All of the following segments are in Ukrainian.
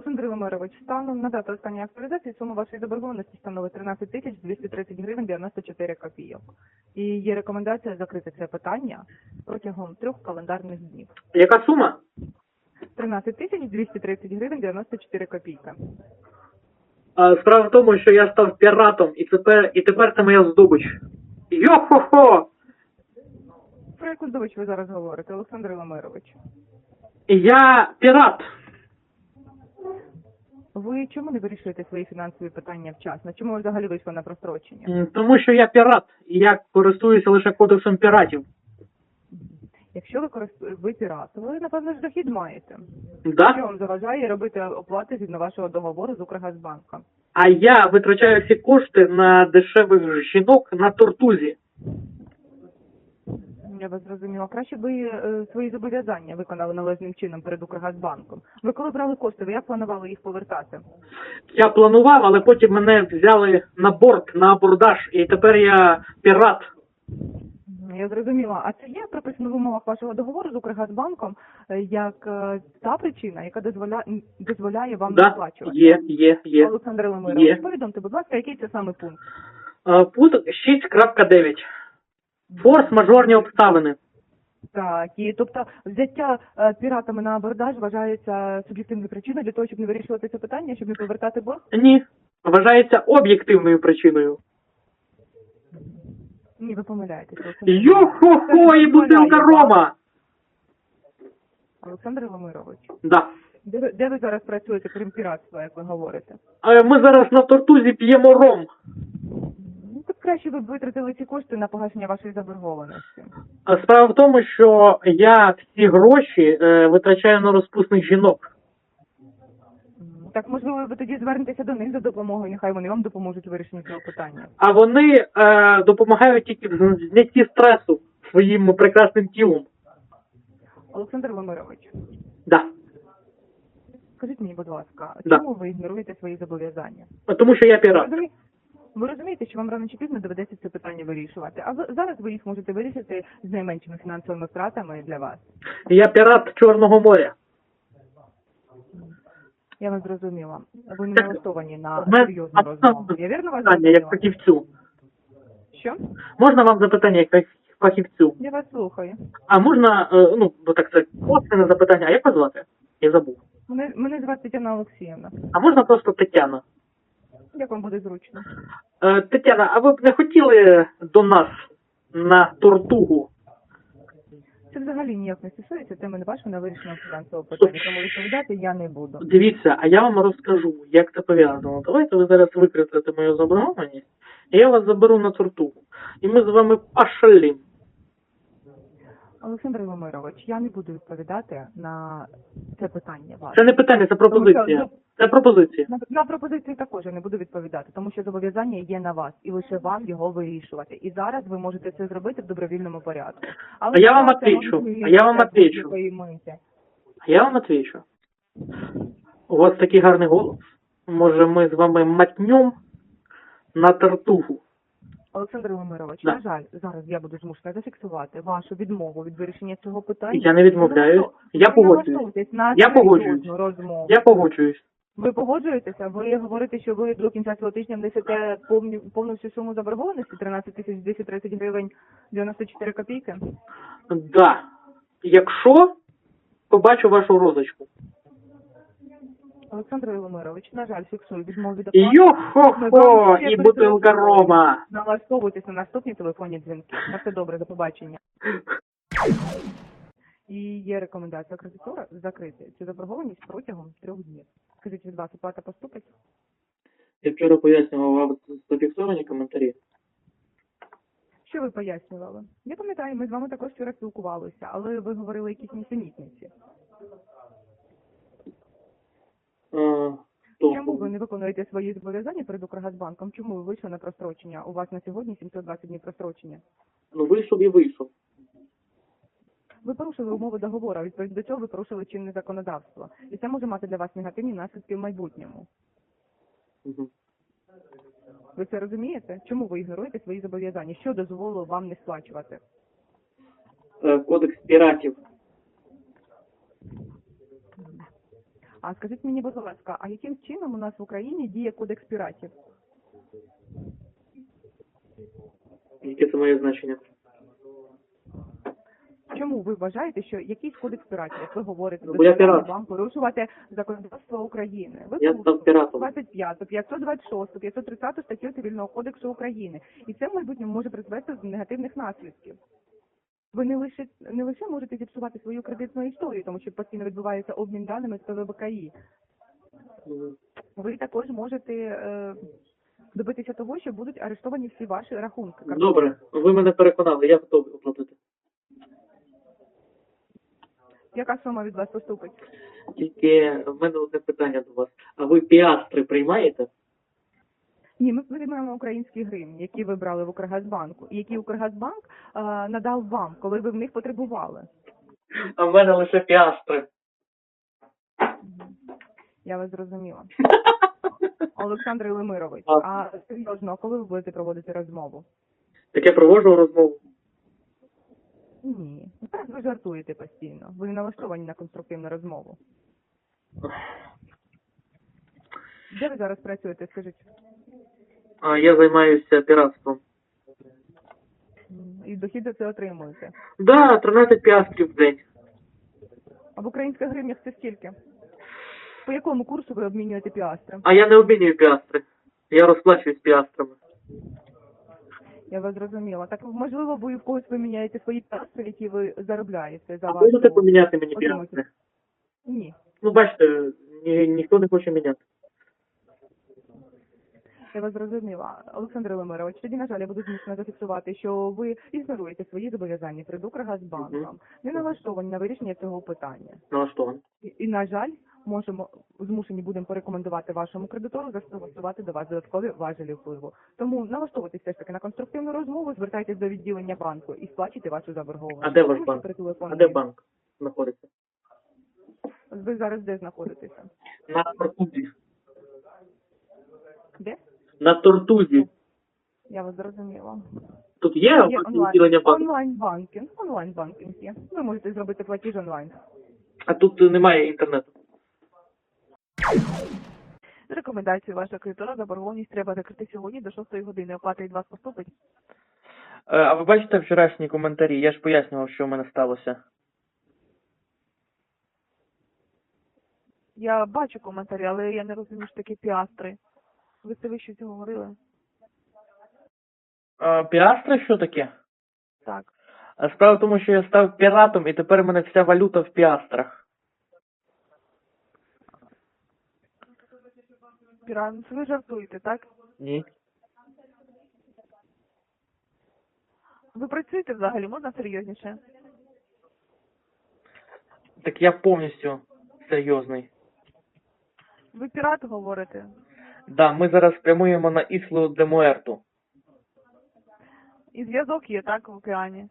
Олександр Лемирович, станом на дату останньої актуалізації сума вашої заборгованості становить 13 тисяч 230 гривень 94 копійок. І є рекомендація закрити це питання протягом трьох календарних днів. Яка сума? 13 тисяч 230 гривень 94 копійки. А, справа в тому, що я став піратом, і тепер, і тепер це моя здобич. Йо-хо-хо! Про яку здобич ви зараз говорите, Олександр Лемирович? Я пірат. Ви чому не вирішуєте свої фінансові питання вчасно? Чому ви взагалі вийшли на прострочення? М, Тому що я пірат, і я користуюся лише кодексом піратів. Якщо ви користуєте ви пірат, ви напевно ж дохід маєте. Що Да? вам заважає робити оплати згідно вашого договору з Укргазбанком? А я витрачаю всі кошти на дешевих жінок на тортузі. Я вас зрозуміла. Краще би е, свої зобов'язання виконали належним чином перед Укргазбанком. Ви коли брали кошти, ви як планували їх повертати? Я планував, але потім мене взяли на борт, на абордаж, і тепер я пірат. Я зрозуміла. А це є прописано в умовах вашого договору з Укргазбанком е, як е, та причина, яка дозволяє дозволяє вам не Да, сплачувати? є, є, є. Олександр Лемирович, Є. повідомте, будь ласка, який це саме пункт? Е, Пункт 6.9. Форс-мажорні обставини. Так, і тобто взяття е, піратами на абордаж вважається суб'єктивною причиною для того, щоб не вирішувати це питання, щоб не повертати борг? Ні. Вважається об'єктивною причиною. Ні, ви помиляєтесь. Олександр Йо-хо-хо, і бутилка рома! Олександр Лемирович, Да. де ви, де ви зараз працюєте, крім піратства, як ви говорите? Е, Ми зараз на тортузі п'ємо ром. Краще ви б витратили ці кошти на погашення вашої заборгованості. Справа в тому, що я всі гроші е, витрачаю на розпусних жінок. Так, можливо, ви тоді звернетеся до них за допомогою, нехай вони вам допоможуть у вирішенні цього питання. А вони е, допомагають тільки в знятті стресу своїм прекрасним тілом. Олександр Лемирович, Да. скажіть мені, будь ласка, Да. чому ви ігноруєте свої зобов'язання? Тому що я пірат. розумі- Ви розумієте, що вам рано чи пізно доведеться це питання вирішувати, а зараз ви їх можете вирішити з найменшими фінансовими втратами для вас. Я пірат Чорного моря. Я вас зрозуміла. Ви не налаштовані на серйозну розмову. Я вірно вас Питання, як фахівцю. Що? Можна вам запитання як фах- фахівцю? Я вас слухаю. А можна, е, ну, бо так це косвене запитання, а як вас звати? Я забув. Мене, мене звати Тетяна Олексіївна. А можна просто Тетяна? Як вам буде зручно? Е, Тетяна, а ви б не хотіли до нас на тортугу? Це взагалі ніяк не стосується теми вашого на вирішення фінансового питання, тому відповідати я не буду. Дивіться, а я вам розкажу, як це пов'язано. Давайте ви зараз викритите мою заборгованість, і я вас заберу на тортугу. І ми з вами пошалім. Олександр Ломирович, я не буду відповідати на це питання ваше. Це не питання, це пропозиція. Що, Це пропозиція. На, на пропозиції також я не буду відповідати, тому що зобов'язання є на вас, і лише вам його вирішувати. І зараз ви можете це зробити в добровільному порядку. Але А я вам отвечу, а я вам отвечу. А я вам отвечу. У вас такий гарний голос. Може, ми з вами матнем на тортугу. Олександр Ломирович, Да. на жаль, зараз я буду змушена зафіксувати вашу відмову від вирішення цього питання. Я не відмовляюсь. Я Ви погоджуюсь. на Я погоджуюсь. серйозну розмову. Я погоджуюсь. Ви погоджуєтеся? Ви говорите, що ви до кінця цього тижня внесете повні, повну всю суму заборгованості 13 тисяч 230 гривень 94 копійки? Да. Якщо побачу вашу розочку. Олександр Ломирович, на жаль, фіксую відмову від оплати. Йо-хо-хо! І бутилка рома. Налаштовуйтесь на наступні телефонні дзвінки. На все добре, до побачення. І є рекомендація кредитора закрити цю заборгованість протягом трьох днів. Скажіть, від вас оплата поступить? Я вчора пояснював вам зафіксовані коментарі. Що ви пояснювали? Я пам'ятаю, ми з вами також вчора спілкувалися, але ви говорили якісь нісенітниці. А, Чому ви то, не виконуєте свої зобов'язання перед Укргазбанком? Чому ви вийшли на прострочення? У вас на сьогодні 720 днів прострочення. ну вийшов і вийшов. Ви порушили умови договору, а відповідно до цього ви порушили чинне законодавство. І це може мати для вас негативні наслідки в майбутньому. Мгм. Ви це розумієте? Чому ви ігноруєте свої зобов'язання? Що дозволило вам не сплачувати? Е, Кодекс піратів. А скажіть мені, будь ласка, а яким чином у нас в Україні діє кодекс піратів? Яке це має значення? Чому ви вважаєте, що якийсь кодекс піратів, як ви говорите, Ну, бо я дозволяє пірат. вам порушувати законодавство України? Ви Я став піратом. 25, 526, 530 статтю Цивільного кодексу України. І це в майбутньому може призвести до негативних наслідків. Ви не лише не лише можете зіпсувати свою кредитну історію, тому що постійно відбувається обмін даними з ПВБКІ. Ви також можете е, добитися того, що будуть арештовані всі ваші рахунки. Добре, ви мене переконали, я готовий оплатити. Яка сума від вас поступить? Тільки в мене одне питання до вас. А ви піастри приймаєте? Ні, ми приймаємо українські гривні, які ви брали в Укргазбанку, і які Укргазбанк е, надав вам, коли ви в них потребували. А в мене лише піастри. Я вас зрозуміла. Олександр Лемирович, А. серйозно, коли ви будете проводити розмову? Так я проводжу розмову. Ні, ви жартуєте постійно. Ви не налаштовані на конструктивну розмову. Де ви зараз працюєте? Скажіть, А я займаюся піратством. І дохід за це отримуєте. Да, 13 піастрів в день. А в українських гривнях це скільки? По якому курсу ви обмінюєте піастри? А я не обмінюю піастри. Я розплачуюсь піастрами. Я вас зрозуміла. Так можливо, ви в когось виміняєте свої піастри, які ви заробляєте за А вашу... можете поміняти мені отримуєте? піастри? Ні. Ну, бачите, ні, ніхто не хоче міняти. Я вас зрозуміла. Олександр Лемирович, тоді, на жаль, я буду змушена зафіксувати, що ви ігноруєте свої зобов'язання перед Укргазбанком, Мгм. не налаштовані на вирішення цього питання. Налаштований. І, і, на жаль, можемо змушені будемо порекомендувати вашому кредитору застосувати до вас додаткові важелі впливу. Тому налаштовуйтесь все ж таки на конструктивну розмову, звертайтесь до відділення банку і сплачуйте вашу заборгованість. А де ваш банк? А де банк знаходиться? Ви зараз де знаходитеся? На Тортузі. Де? На Тортузі. Я вас зрозуміла. Тут є, Є відділення онлайн, банку? онлайн банкінг. Онлайн банкінг є. Ви можете зробити платіж онлайн. А тут немає інтернету. З рекомендації вашого кредитора заборгованість треба закрити сьогодні до 6 години. Оплата від вас поступить. Е, А ви бачите вчорашні коментарі? Я ж пояснював, що в мене сталося. Я бачу коментарі, але я не розумію, що такі піастри. Ви це ви щось говорили? Піастри що таке? Так. А Справа в тому, що я став піратом, і тепер в мене вся валюта в піастрах. Пірат, ви жартуєте, так? Ні. Ви працюєте взагалі, можна серйозніше? Так я повністю серйозний. Ви пірат говорите. Да, ми зараз прямуємо на Іслу де Муерту. І зв'язок є, так, в океані.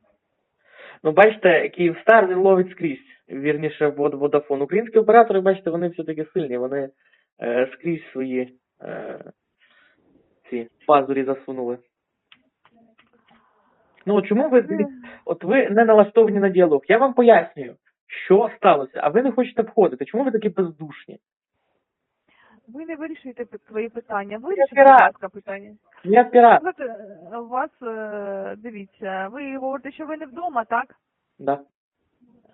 Ну, бачите, Київстар він ловить скрізь. Вірніше, вод Водафон. Українські оператори, бачите, вони все-таки сильні, вони е, скрізь свої е, ці пазурі засунули. Ну, чому ви Ви, От ви не налаштовані на діалог. Я вам пояснюю, що сталося, а ви не хочете обходити. Чому ви такі бездушні? Ви не вирішуєте свої питання. Вирішуйте, будь ласка, питання. Я пірат. Е, у вас, е, дивіться, ви говорите, що ви не вдома, так? Да.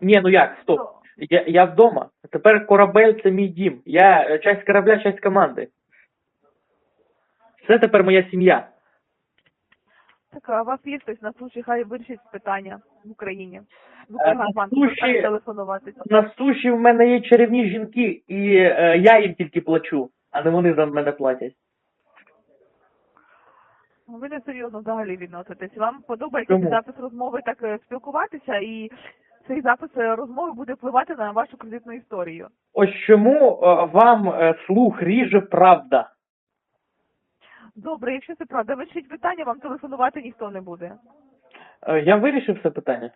Ні, ну як, стоп. Я, я вдома. Тепер корабель це мій дім. Я е, часть корабля, часть команди. Це тепер моя сім'я. Так, а у вас є хтось на суші, хай вирішить питання в Україні. В Е, на Укргазбанку суші- телефонувати. На суші в мене є чарівні жінки, і е, я їм тільки плачу, а не вони за мене платять. Ви не серйозно взагалі відноситесь. Вам подобається Чому? цей запис розмови так е, спілкуватися, і цей запис е, розмови буде впливати на вашу кредитну історію. Ось чому е, вам е, слух ріже правда. Добре, якщо це правда, вирішіть питання, вам телефонувати ніхто не буде. Е, Я вирішив це питання.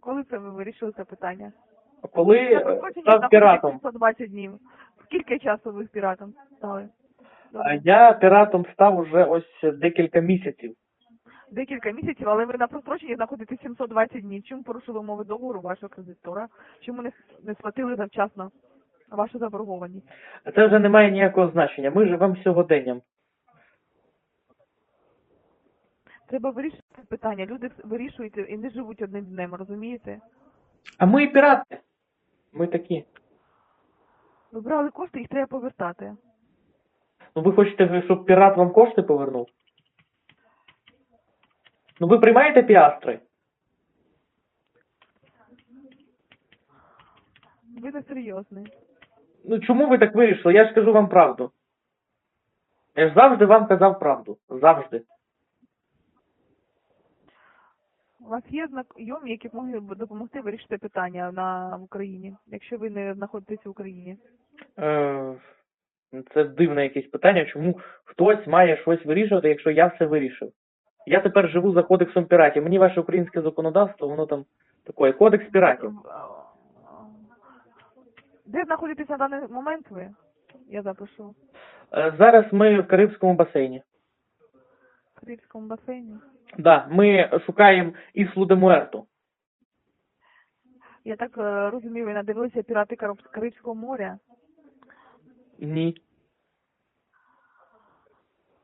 Коли це ви вирішили це питання? Коли е, став піратом. 120 днів. Скільки часу ви з піратом стали? Добре. Е, Я піратом став уже ось декілька місяців. Декілька місяців, але ви на простроченні знаходитесь 720 днів. Чому порушили умови договору вашого кредитора? Чому не, не сплатили завчасно вашу заборгованість. Це вже не має ніякого значення. Ми живемо сьогоденням. Треба вирішити питання. Люди вирішують і не живуть одним днем, розумієте? А ми пірати. Ми такі. Ви брали кошти, їх треба повертати. Ну ви хочете, щоб пірат вам кошти повернув? Ну ви приймаєте піастри? Ви не серйозний. Ну чому ви так вирішили? Я ж кажу вам правду. Я ж завжди вам казав правду. Завжди. У вас є знайомі, які б могли б допомогти вирішити питання на в Україні, якщо ви не знаходитесь в Україні. Е, це дивне якесь питання, чому хтось має щось вирішувати, якщо я все вирішив. Я тепер живу за кодексом піратів. Мені ваше українське законодавство, воно там таке, кодекс піратів. Де знаходитесь на даний момент ви? Я запишу. Е, зараз ми в Карибському басейні. В Карибському басейні. Да, ми шукаємо Іслу де Муерту. Я так е, розумію, ви надивилися пірати Кариб- Карибського моря. Ні.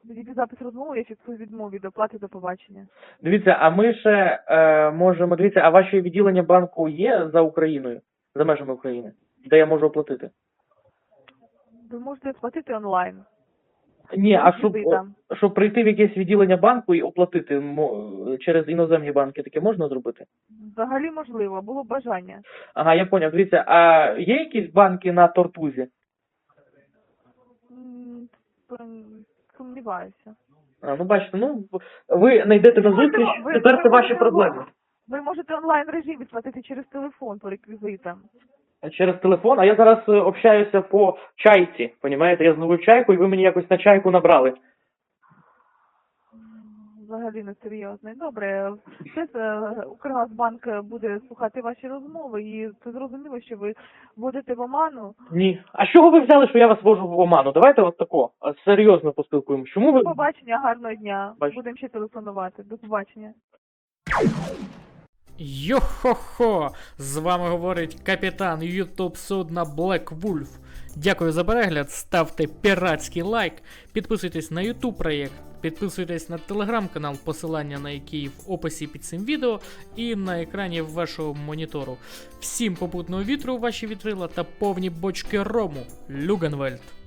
Тоді запис розмови, я фіксую відмову від оплати до побачення. Дивіться, а ми ще е, можемо дивіться, а ваші відділення банку є за Україною, за межами України, де я можу оплатити? Ви можете сплатити онлайн. Ні, а щоб, щоб прийти в якесь відділення банку і оплатити мо- через іноземні банки, таке можна зробити? Взагалі можливо, було б бажання. Ага, я поняв. Дивіться, а є якісь банки на Тортузі? М, Сумніваюся. А, ну бачите, ну ви знайдете на зустріч, Ви- тепер ви це ваші проблеми. Ви можете онлайн режимі сплатити через телефон по реквізитам. Через телефон, а я зараз е, общаюся по чайці. Понімаєте, я зловив чайку, і ви мені якось на чайку набрали. Взагалі не серйозний. Добре, все це Укргазбанк буде слухати ваші розмови, і це зрозуміло, що ви вводите в оману. Ні. А з чого ви взяли, що я вас вожу в оману? Давайте от тако, серйозно поспілкуємось. Чому ви. До побачення, гарного дня. Бачу. Будемо ще телефонувати. До побачення. Йо-хо-хо! З вами говорить капітан Ютуб судна Black Wolf. Дякую за перегляд, ставте піратський лайк, підписуйтесь на YouTube проєкт, підписуйтесь на телеграм-канал, посилання на який в описі під цим відео і на екрані вашого монітору. Всім попутного вітру, ваші вітрила та повні бочки рому. Люгенвельд!